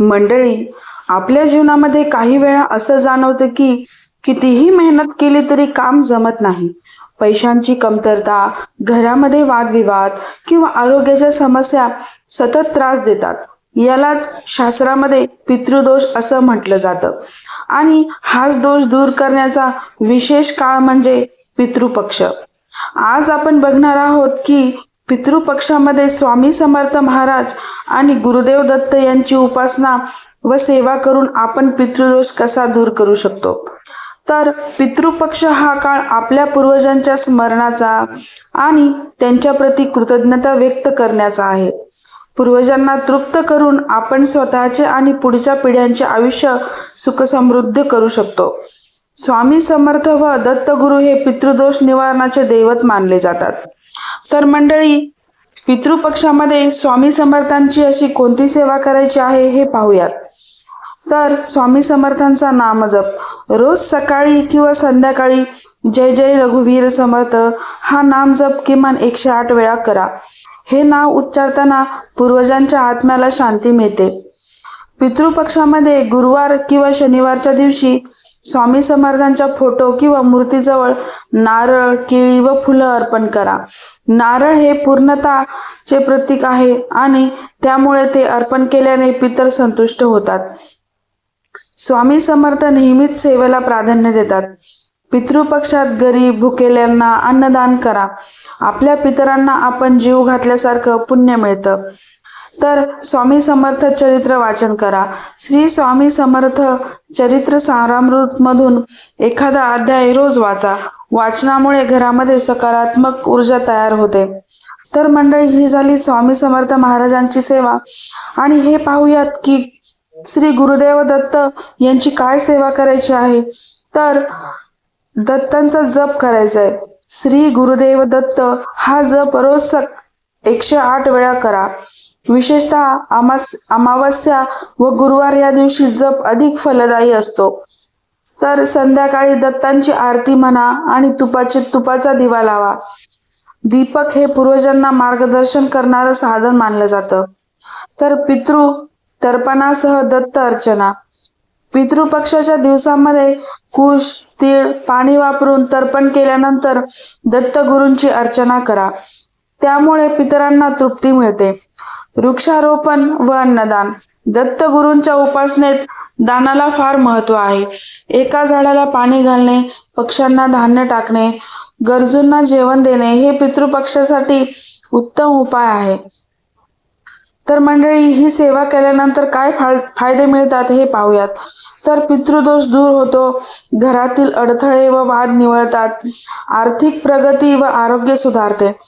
मंडळी आपल्या जीवनामध्ये काही वेळा असं जाणवतं की कितीही मेहनत केली तरी काम जमत नाही. पैशांची कमतरता घरामध्ये वादविवाद किंवा आरोग्याच्या समस्या सतत त्रास देतात. यालाच शास्त्रामध्ये पितृदोष असं म्हटलं जातं. आणि हाच दोष दूर करण्याचा विशेष काळ म्हणजे पितृपक्ष. आज आपण बघणार आहोत की पितृपक्षामध्ये स्वामी समर्थ महाराज आणि गुरुदेव दत्त यांची उपासना व सेवा करून आपण पितृदोष कसा दूर करू शकतो? तर पितृपक्ष हा काळ आपल्या पूर्वजांच्या स्मरणाचा आणि त्यांच्या प्रती कृतज्ञता व्यक्त करण्याचा आहे. पूर्वजांना तृप्त करून आपण स्वतःचे आणि पुढच्या पिढ्यांचे आयुष्य सुखसमृद्ध करू शकतो. स्वामी समर्थ व दत्तगुरु हे पितृदोष निवारणाचे दैवत मानले जातात. तर मंडळी पितृपक्षामध्ये स्वामी समर्थांची अशी कोणती सेवा करायची आहे हे पाहूयात. तर स्वामी समर्थांचा नामजप. रोज सकाळी किंवा संध्याकाळी जय जय रघुवीर समर्थ हा नामजप किमान एकशे आठ वेळा करा. हे नाव उच्चारताना पूर्वजांच्या आत्म्याला शांती मिळते. पितृपक्षामध्ये गुरुवार किंवा शनिवारच्या दिवशी स्वामी समर्थांच्या फोटो किंवा मूर्तीजवळ नारळ केळी व फुलं अर्पण करा. नारळ हे पूर्णताचे प्रतीक आहे आणि त्यामुळे ते अर्पण केल्याने पितर संतुष्ट होतात. स्वामी समर्थ नेहमीच सेवेला प्राधान्य देतात. पितृपक्षात गरीब भुकेल्यांना अन्नदान करा. आपल्या पितरांना आपण जीव घातल्यासारखं पुण्य मिळतं. तर स्वामी समर्थ चरित्र वाचन करा. श्री स्वामी समर्थ चरित्र सारामृत मधून एखादा अध्याय रोज वाचा. वाचनामुळे घरामध्ये सकारात्मक ऊर्जा तयार होते. तर मंडळी ही झाली स्वामी समर्थ महाराजांची सेवा. आणि हे पाहूयात की श्री गुरुदेव दत्त यांची काय सेवा करायची आहे? तर दत्तांचा जप करायचा आहे श्री गुरुदेव दत्त हा जप रोज सक एकशे आठ वेळा करा. विशेषतः अमास अमावस्या व गुरुवार या दिवशी जप अधिक फलदायी असतो. तर संध्याकाळी दत्तांची आरती म्हणा आणि तुपाचे तुपाचा दिवा लावा. दीपक हे पूर्वजांना मार्गदर्शन करणारं साधन मानलं जातं. तर पितृ तर्पणासह दत्त अर्चना. पितृपक्षाच्या दिवसामध्ये कुश तीळ पाणी वापरून तर्पण केल्यानंतर दत्तगुरूंची अर्चना करा. त्यामुळे पितरांना तृप्ती मिळते. वृक्षारोपण व अन्नदान. दत्तगुरूंच्या उपासनेत दानाला फार महत्त्व आहे. एका झाडाला पाणी घालणे पक्ष्यांना धान्य टाकणे गरजूंना जेवण देणे हे पितृपक्षासाठी उत्तम उपाय आहे. तर मंडळी ही सेवा केल्यानंतर काय फायदे मिळतात हे पाहूयात. तर पितृदोष दूर होतो. घरातील अडथळे व वाद निवळतात. आर्थिक प्रगती व आरोग्य सुधारते.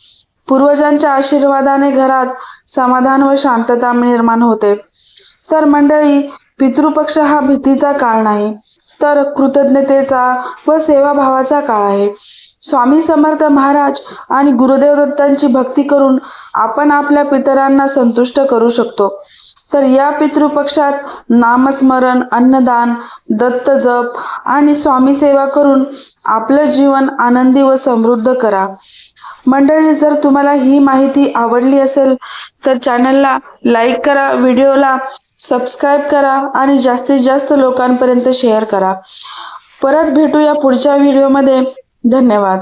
पूर्वजांच्या आशीर्वादाने घरात समाधान व शांतता निर्माण होते. तर मंडळी पितृपक्ष हा भीतीचा काळ नाही तर कृतज्ञतेचा व सेवाभावाचा काळ आहे. स्वामी समर्थ महाराज आणि गुरुदेव दत्तांची भक्ती करून आपण आपल्या पितरांना संतुष्ट करू शकतो. तर या पितृपक्षात नामस्मरण अन्नदान दत्त जप आणि स्वामी सेवा करून आपलं जीवन आनंदी व समृद्ध करा. मंडळी जर तुम्हाला ही माहिती आवडली असेल तर चॅनलला लाईक करा व्हिडिओला सबस्क्राईब करा आणि जास्तीत जास्त लोकांपर्यंत शेअर करा. परत भेटूया पुढच्या व्हिडिओमध्ये. धन्यवाद.